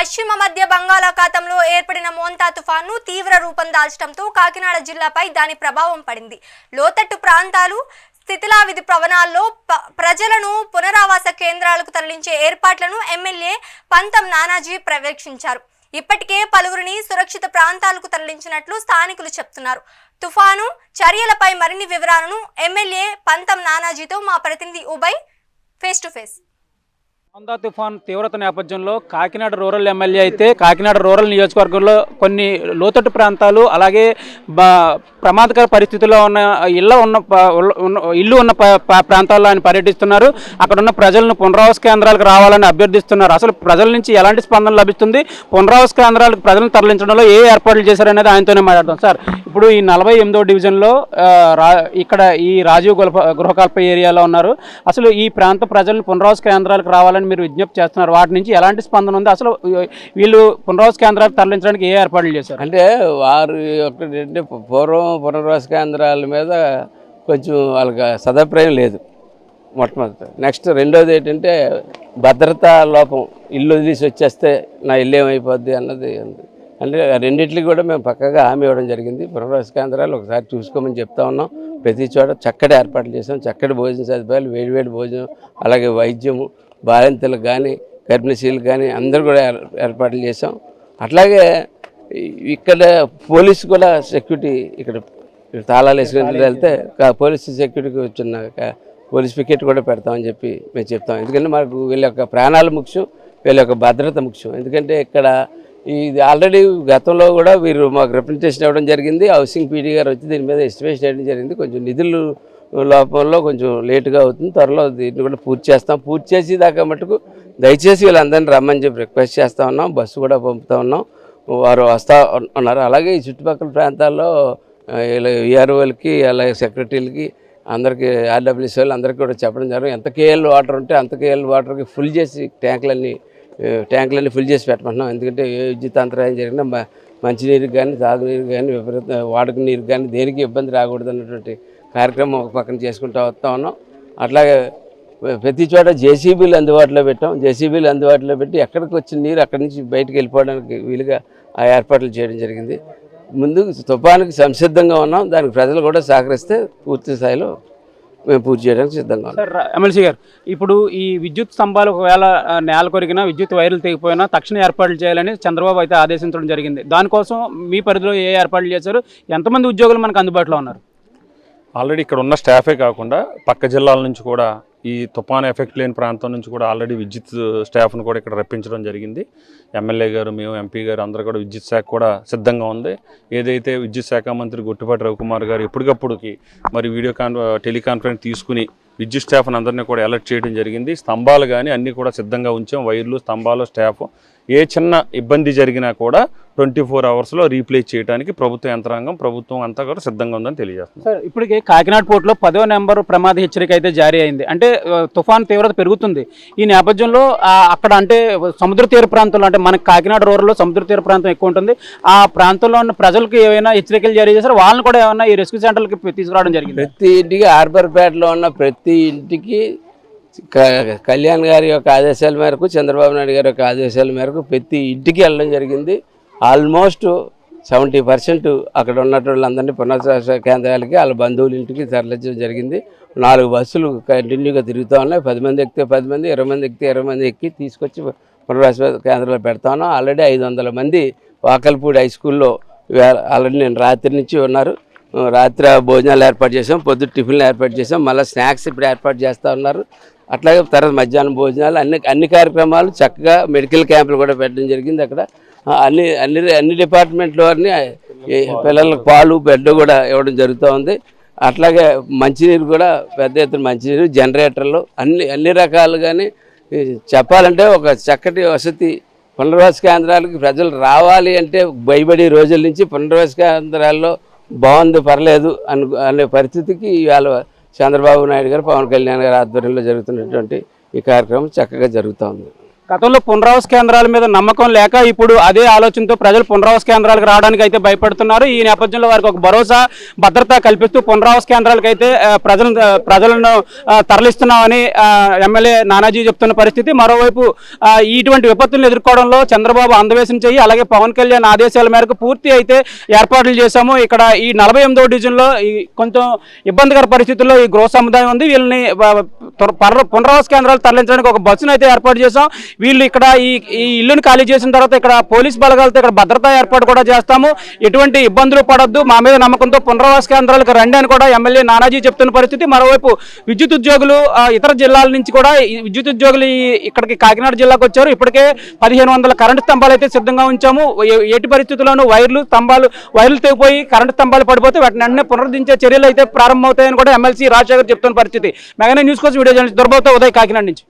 పశ్చిమ మధ్య బంగాళాఖాతంలో ఏర్పడిన మోంతా తుఫాను తీవ్ర రూపం దాల్చడంతో కాకినాడ జిల్లాపై దాని ప్రభావం పడింది. లోతట్టు ప్రాంతాలు స్థితిలావిధి ప్రవణాల్లో ప- ప్రజలను పునరావాస కేంద్రాలకు తరలించే ఏర్పాట్లను ఎమ్మెల్యే పంతం నానాజీ పర్యవేక్షించారు. ఇప్పటికే పలువురిని సురక్షిత ప్రాంతాలకు తరలించినట్లు స్థానికులు చెప్తున్నారు. తుఫాను చర్యలపై మరిన్ని వివరాలను ఎమ్మెల్యే పంతం నానాజీతో మా ప్రతినిధి ఉభయ్ ఫేస్ టు ఫేస్. ఆంధ్ర తుఫాన్ తీవ్రత నేపథ్యంలో కాకినాడ రూరల్ ఎమ్మెల్యే అయితే కాకినాడ రూరల్ నియోజకవర్గంలో కొన్ని లోతట్టు ప్రాంతాలు అలాగే బ- ప్రమాదకర పరిస్థితుల్లో ఉన్న ఇళ్ళ ఉన్న ఇల్లు ఉన్న ప- ప్రాంతాల్లో ఆయన పర్యటిస్తున్నారు. అక్కడ ఉన్న ప్రజలను పునరావాస కేంద్రాలకు రావాలని అభ్యర్థిస్తున్నారు. అసలు ప్రజల నుంచి ఎలాంటి స్పందన లభిస్తుంది? పునరావాస కేంద్రాలకు ప్రజలను తరలించడంలో ఏ ఏర్పాట్లు చేశారనేది ఆయనతోనే మాట్లాడతాం సార్ ఇప్పుడు ఈ నలభై ఎనిమిదో డివిజన్లో రా ఇక్కడ ఈ రాజీవ్ గృహ గృహకల్ప ఏరియాలో ఉన్నారు. అసలు ఈ ప్రాంత ప్రజలను పునరావాస కేంద్రాలకు రావాలని మీరు విజ్ఞప్తి చేస్తున్నారు. వాటి నుంచి ఎలాంటి స్పందన ఉంది? అసలు వీళ్ళు పునరావాస కేంద్రాలకు తరలించడానికి ఏ ఏర్పాట్లు చేశారు? అంటే వారు ఏంటంటే పూర్వం పునర్వాస కేంద్రాల మీద కొంచెం వాళ్ళకి సదాప్రాయం లేదు మొట్టమొదటి. నెక్స్ట్ రెండోది ఏంటంటే భద్రతా లోపం ఇల్లు వదిలేసి వచ్చేస్తే నా ఇల్లు ఏమైపోద్ది అన్నది ఉంది. అంటే రెండిట్లకి కూడా మేము పక్కగా హామీ ఇవ్వడం జరిగింది. పునర్వాస కేంద్రాలు ఒకసారి చూసుకోమని చెప్తా ఉన్నాం. ప్రతి చోట చక్కటి ఏర్పాట్లు చేసాం చక్కటి భోజన సదుపాయాలు వేడివేడి భోజనం అలాగే వైద్యము బాలింతలకు కానీ గర్భిణీశీలకు కానీ అందరూ కూడా ఏర్- ఏర్పాట్లు చేసాం అట్లాగే ఇక్కడ పోలీసు కూడా సెక్యూరిటీ ఇక్కడ తాళాలు వేసుకుని వెళ్తే పోలీసు సెక్యూరిటీకి వచ్చిన పోలీస్ పికెట్ కూడా పెడతామని చెప్పి మేము చెప్తాం. ఎందుకంటే మాకు వీళ్ళ యొక్క ప్రాణాలు ముఖ్యం వీళ్ళ యొక్క భద్రత ముఖ్యం. ఎందుకంటే ఇక్కడ ఇది ఆల్రెడీ గతంలో కూడా వీరు మాకు రిప్రజెంటేషన్ ఇవ్వడం జరిగింది. హౌసింగ్ పీడీ గారు వచ్చి దీని మీద ఎస్టిమేషన్ వేయడం జరిగింది. కొంచెం నిధులు లోపంలో కొంచెం లేటుగా అవుతుంది. త్వరలో దీన్ని కూడా పూర్తి చేస్తాం. పూర్తి చేసి దాకా మటుకు దయచేసి వీళ్ళందరినీ రమ్మని చెప్పి రిక్వెస్ట్ చేస్తూ ఉన్నాం. బస్సు కూడా పంపుతా ఉన్నాం. వారు వస్తా ఉన్నారు. అలాగే ఈ చుట్టుపక్కల ప్రాంతాల్లో విఆర్ఓలకి అలాగే సెక్రటరీలకి అందరికీ ఆర్డబ్ల్యూసీ వాళ్ళు అందరికీ కూడా చెప్పడం జరుగుతుంది. ఎంత కేఎల్ వాటర్ ఉంటే అంత కేఎల్ వాటర్కి ఫుల్ చేసి ట్యాంకులన్నీ ట్యాంకులన్నీ ఫుల్ చేసి పెట్టమంటున్నాం. ఎందుకంటే ఏ విద్యుత్ అంతరాయం జరిగినా మ- మంచినీరుకి కానీ తాగునీరు కానీ విపరీత వాడుక నీరు కానీ దేనికి ఇబ్బంది రాకూడదు అన్నటువంటి కార్యక్రమం ఒక పక్కన చేసుకుంటూ వస్తూ ఉన్నాం. అట్లాగే ప్రతి చోట జేసీబీలు అందుబాటులో పెట్టాం. జేసీబీలు అందుబాటులో పెట్టి ఎక్కడికి వచ్చిన నీరు అక్కడి నుంచి బయటకు వెళ్ళిపోవడానికి వీలుగా ఆ ఏర్పాట్లు చేయడం జరిగింది. ముందు తుఫానికి సంసిద్ధంగా ఉన్నాం. దానికి ప్రజలు కూడా సహకరిస్తే పూర్తి స్థాయిలో మేము పూర్తి చేయడానికి సిద్ధంగా ఉన్నాం. ఎమ్మెల్సీ గారు ఇప్పుడు ఈ విద్యుత్ స్తంభాలు ఒకవేళ నేల కొరిగినా విద్యుత్ వైర్లు తెగిపోయినా తక్షణ ఏర్పాట్లు చేయాలని చంద్రబాబు అయితే ఆదేశించడం జరిగింది. దానికోసం మీ పరిధిలో ఏ ఏర్పాట్లు చేశారు? ఎంతమంది ఉద్యోగులు మనకు అందుబాటులో ఉన్నారు? ఆల్రెడీ ఇక్కడ ఉన్న స్టాఫే కాకుండా పక్క జిల్లాల నుంచి కూడా ఈ తుఫాన్ ఎఫెక్ట్ లేని ప్రాంతం నుంచి కూడా ఆల్రెడీ విద్యుత్ స్టాఫ్ను కూడా ఇక్కడ రప్పించడం జరిగింది. ఎమ్మెల్యే గారు మేము ఎంపీ గారు అందరూ కూడా విద్యుత్ శాఖ కూడా సిద్ధంగా ఉంది. ఏదైతే విద్యుత్ శాఖ మంత్రి గుట్టిపాటి రవికుమార్ గారు ఎప్పటికప్పుడుకి మరి వీడియో కాన్ టెలికాన్ఫరెన్స్ తీసుకుని విద్యుత్ స్టాఫ్ని అందరినీ కూడా అలర్ట్ చేయడం జరిగింది. స్తంభాలు కానీ అన్నీ కూడా సిద్ధంగా ఉంచాం. వైర్లు స్తంభాలు స్టాఫ్ ఏ చిన్న ఇబ్బంది జరిగినా కూడా ట్వంటీ ఫోర్ అవర్స్లో రీప్లేస్ చేయడానికి ప్రభుత్వ యంత్రాంగం ప్రభుత్వం అంతా కూడా సిద్ధంగా ఉందని తెలియజేస్తుంది సార్ ఇప్పటికే కాకినాడ పోర్టులో పదో నెంబర్ ప్రమాద హెచ్చరిక అయితే జారీ అయింది. అంటే తుఫాన్ తీవ్రత పెరుగుతుంది. ఈ నేపథ్యంలో అక్కడ అంటే సముద్ర తీర ప్రాంతంలో అంటే మనకి కాకినాడ రూరల్లో సముద్ర తీర ప్రాంతం ఎక్కువ ఉంటుంది. ఆ ప్రాంతంలో ఉన్న ప్రజలకు ఏమైనా హెచ్చరికలు జారీ చేశారు? వాళ్ళని కూడా ఏమైనా ఈ రెస్క్యూ సెంటర్లకి తీసుకురావడం జరిగింది? ప్రతి ఇంటికి హార్బర్పేటలో ఉన్న ప్రతి ఇంటికి కళ్యాణ్ గారి యొక్క ఆదేశాల మేరకు చంద్రబాబు నాయుడు గారి యొక్క ఆదేశాల మేరకు ప్రతి ఇంటికి వెళ్ళడం జరిగింది. ఆల్మోస్ట్ సెవెంటీ పర్సెంట్ అక్కడ ఉన్నటువంటి వాళ్ళందరినీ పునర్వాస కేంద్రాలకి వాళ్ళ బంధువుల ఇంటికి తరలించడం జరిగింది. నాలుగు బస్సులు కంటిన్యూగా తిరుగుతూ ఉన్నాయి. పది మంది ఎక్కితే పది మంది ఇరవై మంది ఎక్కితే ఇరవై మంది ఎక్కి తీసుకొచ్చి పునర్వాస కేంద్రంలో పెడతా ఉన్నాం. ఆల్రెడీ ఐదు వందల మంది వాకల్పూడి హై స్కూల్లో ఆల్రెడీ నేను రాత్రి నుంచి ఉన్నారు. రాత్రి భోజనాలు ఏర్పాటు చేసాం పొద్దు టిఫిన్లు ఏర్పాటు చేసాం మళ్ళీ స్నాక్స్ ఇప్పుడు ఏర్పాటు చేస్తూ ఉన్నారు. అట్లాగే తర్వాత మధ్యాహ్నం భోజనాలు అన్ని అన్ని కార్యక్రమాలు చక్కగా మెడికల్ క్యాంపులు కూడా పెట్టడం జరిగింది అక్కడ. అన్ని అన్ని అన్ని డిపార్ట్మెంట్ల వారిని పిల్లలకు పాలు బెడ్ కూడా ఇవ్వడం జరుగుతూ ఉంది. అట్లాగే మంచినీరు కూడా పెద్ద ఎత్తున మంచినీరు జనరేటర్లు అన్ని అన్ని రకాలుగానే చెప్పాలంటే ఒక చక్కటి వసతి పునర్వాస కేంద్రాలకు ప్రజలు రావాలి అంటే భయపడే రోజుల నుంచి పునర్వాస కేంద్రాల్లో బాగుంది పర్లేదు అను అనే పరిస్థితికి ఇవాళ చంద్రబాబు నాయుడు గారు పవన్ కళ్యాణ్ గారి ఆధ్వర్యంలో జరుగుతున్నటువంటి ఈ కార్యక్రమం చక్కగా జరుగుతూ ఉంది. గతంలో పునరావాస కేంద్రాల మీద నమ్మకం లేక ఇప్పుడు అదే ఆలోచనతో ప్రజలు పునరావాస కేంద్రాలకు రావడానికి అయితే భయపడుతున్నారు. ఈ నేపథ్యంలో వారికి ఒక భరోసా భద్రత కల్పిస్తూ పునరావాస కేంద్రాలకు అయితే ప్రజలను ప్రజలను తరలిస్తున్నామని ఎమ్మెల్యే నానాజీ చెప్తున్న పరిస్థితి. మరోవైపు ఇటువంటి విపత్తులను ఎదుర్కోవడంలో చంద్రబాబు అందవేశం చేయి అలాగే పవన్ కళ్యాణ్ ఆదేశాల మేరకు పూర్తి అయితే ఏర్పాట్లు చేశాము. ఇక్కడ ఈ నలభై ఎనిమిదో డివిజన్లో ఈ కొంచెం ఇబ్బందికర పరిస్థితుల్లో ఈ గృహ సముదాయం ఉంది. వీళ్ళని పునరావాస కేంద్రాలు తరలించడానికి ఒక బస్సును అయితే ఏర్పాటు చేశాం. వీళ్ళు ఇక్కడ ఈ ఈ ఇల్లును ఖాళీ చేసిన తర్వాత ఇక్కడ పోలీస్ బలగాలతో ఇక్కడ భద్రతా ఏర్పాటు కూడా చేస్తాము. ఎటువంటి ఇబ్బందులు పడద్దు. మా మీద నమ్మకంతో పునరావాస కేంద్రాలకు రండి అని కూడా ఎమ్మెల్యే నానాజీ చెప్తున్న పరిస్థితి. మరోవైపు విద్యుత్ ఉద్యోగులు ఇతర జిల్లాల నుంచి కూడా ఈ విద్యుత్ ఉద్యోగులు ఇక్కడికి కాకినాడ జిల్లాకు వచ్చారు. ఇప్పటికే పదిహేను వందల కరెంటు స్తంభాలు అయితే సిద్ధంగా ఉంచాము. ఏ- ఎట్టి పరిస్థితుల్లోనూ వైర్లు స్తంభాలు వైర్లు తెగిపోయి కరెంటు స్తంభాలు పడిపోతే వాటిని వెంటనే పునరుద్ధరించే చర్యలు అయితే ప్రారంభమవుతాయని కూడా ఎమ్మెల్సీ రాజశేఖర్ చెప్తున్న పరిస్థితి. మెగానే న్యూస్ కోసం వీడియో జర్నలిస్ట్ దుర్భావతో ఉదయ్ కాకినాడ నుంచి.